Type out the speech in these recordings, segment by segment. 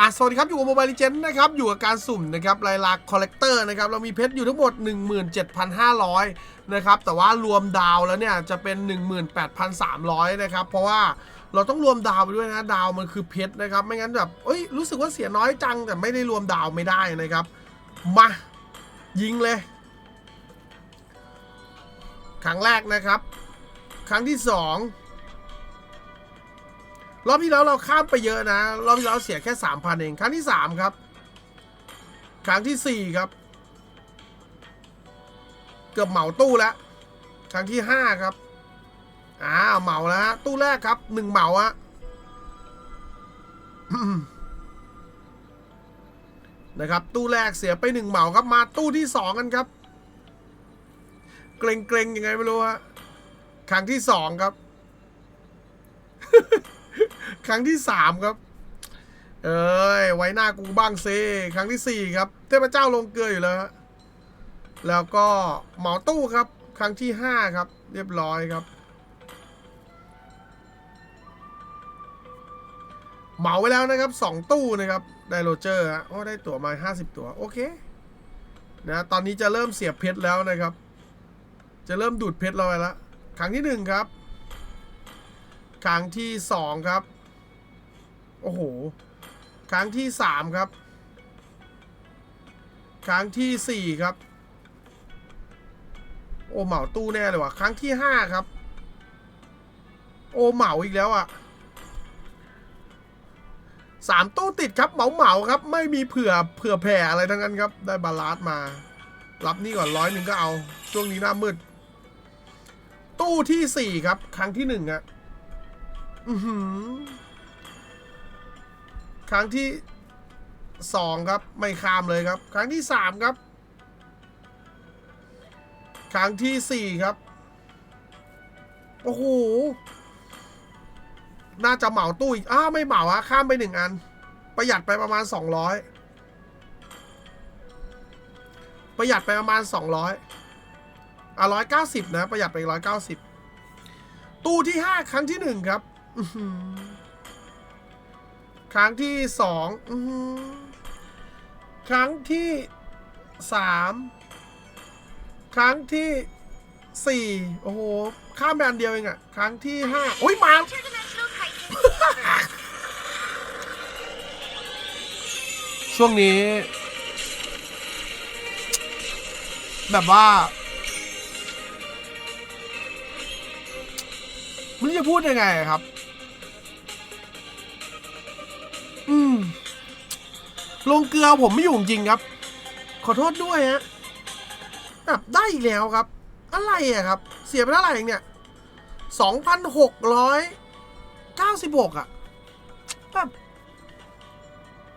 อะสวัสดีครับอยู่กับโมบายลิเจนนะครับ อยู่กับการสุ่มนะครับลายลักคอลเลกเตอร์นะครับ เรามีเพชรอยู่ทั้งหมด 17,500 นะครับ แต่ว่ารวมดาวแล้วเนี่ย จะเป็น 18,300 นะครับ เพราะว่าเราต้องรวมดาวไปด้วยนะ ดาวมันคือเพชรนะครับ ไม่งั้นแบบเอ้ย รู้สึกว่าเสียน้อยจัง แต่ไม่ได้รวมดาวไม่ได้นะครับ มา ยิงเลย ครั้งแรกนะครับ ครั้งที่สอง รอบที่แล้วเราข้ามไปเยอะนะ รอบที่แล้วเสียแค่สามพันเอง ครั้งที่สามครับ ครั้งที่สี่ครับ เกือบเหมาตู้แล้ว ครั้งที่ห้าครับ อ้าวเหมาแล้วฮะ ตู้แรกครับหนึ่งเหมาอะนะครับ ตู้แรกเสียไปหนึ่งเหมาครับ มาตู้ที่สองกันครับ เกรงเกรงๆยังไงไม่รู้ฮะ ครั้งที่สองครับ ครั้งที่สามครับ เอ้ย ไว้หน้ากูบ้างเซ ครั้งที่สี่ครับ เทพเจ้าลงเกลืออยู่แล้ว แล้วก็เหมาตู้ครับ ครั้งที่ห้าครับ เรียบร้อยครับ เหมาไว้แล้วนะครับสองตู้นะครับ ได้โรเจอร์ฮะ โอ้ ได้ตั๋วมาห้าสิบตั๋ว โอเค นะ ตอนนี้จะเริ่มเสียบเพชรแล้วนะครับ จะเริ่มดูดเพชรเราไปแล้ว ครั้งที่หนึ่งครับ ครั้งที่สองครับ โอ้โห ครั้งที่สามครับ ครั้งที่สี่ครับ โอเหมาตู้แน่เลยว่ะ ครั้งที่ห้าครับ โอเหมาอีกแล้วอะ่ะสามตู้ติดครับเหมาเหมาครับ ไม่มีเผื่อเผื่อแผ่อะไรทั้งนั้นครับ ได้บาลานซ์มา รับนี่ก่อนร้อยหนึ่งก็เอา ช่วงนี้หน้ามืด ตู้ที่สี่ครับ ครั้งที่หนึ่งอะอือหือ ครั้งที่สองครับไม่ข้ามเลยครับ ครั้งที่สามครับ ครั้งที่สี่ครับ โอ้โห น่าจะเหมาตู้อีก อ้าวไม่เหมาอะข้ามไปหนึ่งอัน ประหยัดไปประมาณสองร้อยประหยัดไปประมาณสองร้อยอะร้อยเก้าสิบนะ ประหยัดไปร้อยเก้าสิบตู้ที่ห้าครั้งที่หนึ่งครับ ครั้งที่สองครั้งที่สามครั้งที่สี่โอ้โห ข้ามไปอันเดียวเองอะครั้งที่ห้าโอ้ยมา ช่วงนี้ แบบว่าไม่รู้จะพูดยังไงครับ ลงเกลือผมไม่อยู่จริงครับ ขอโทษด้วยฮะแบบได้อีกแล้วครับ อะไรอะครับ เสียไปเท่าไหร่เองเนี่ยสองพันหกร้อยเก้าสิบหกอะแบบ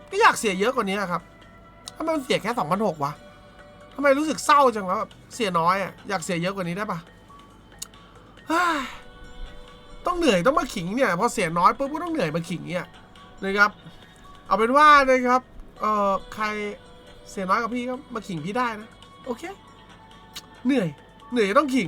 ก็อยากเสียเยอะกว่านี้ครับทำไมมันเสียแค่สองพันหกวะทำไมรู้สึกเศร้าจังวะแบบเสียน้อยอะอยากเสียเยอะกว่านี้ได้ปะต้องเหนื่อยต้องมาขิงเนี่ยพอเสียน้อยปุ๊บก็ต้องเหนื่อยมาขิงเนี่ยนะครับ เอาเป็นว่านะครับ เอ่อใครเสียน้อยกับพี่ก็มาขิงพี่ได้นะ โอเค เหนื่อย เหนื่อยต้องขิง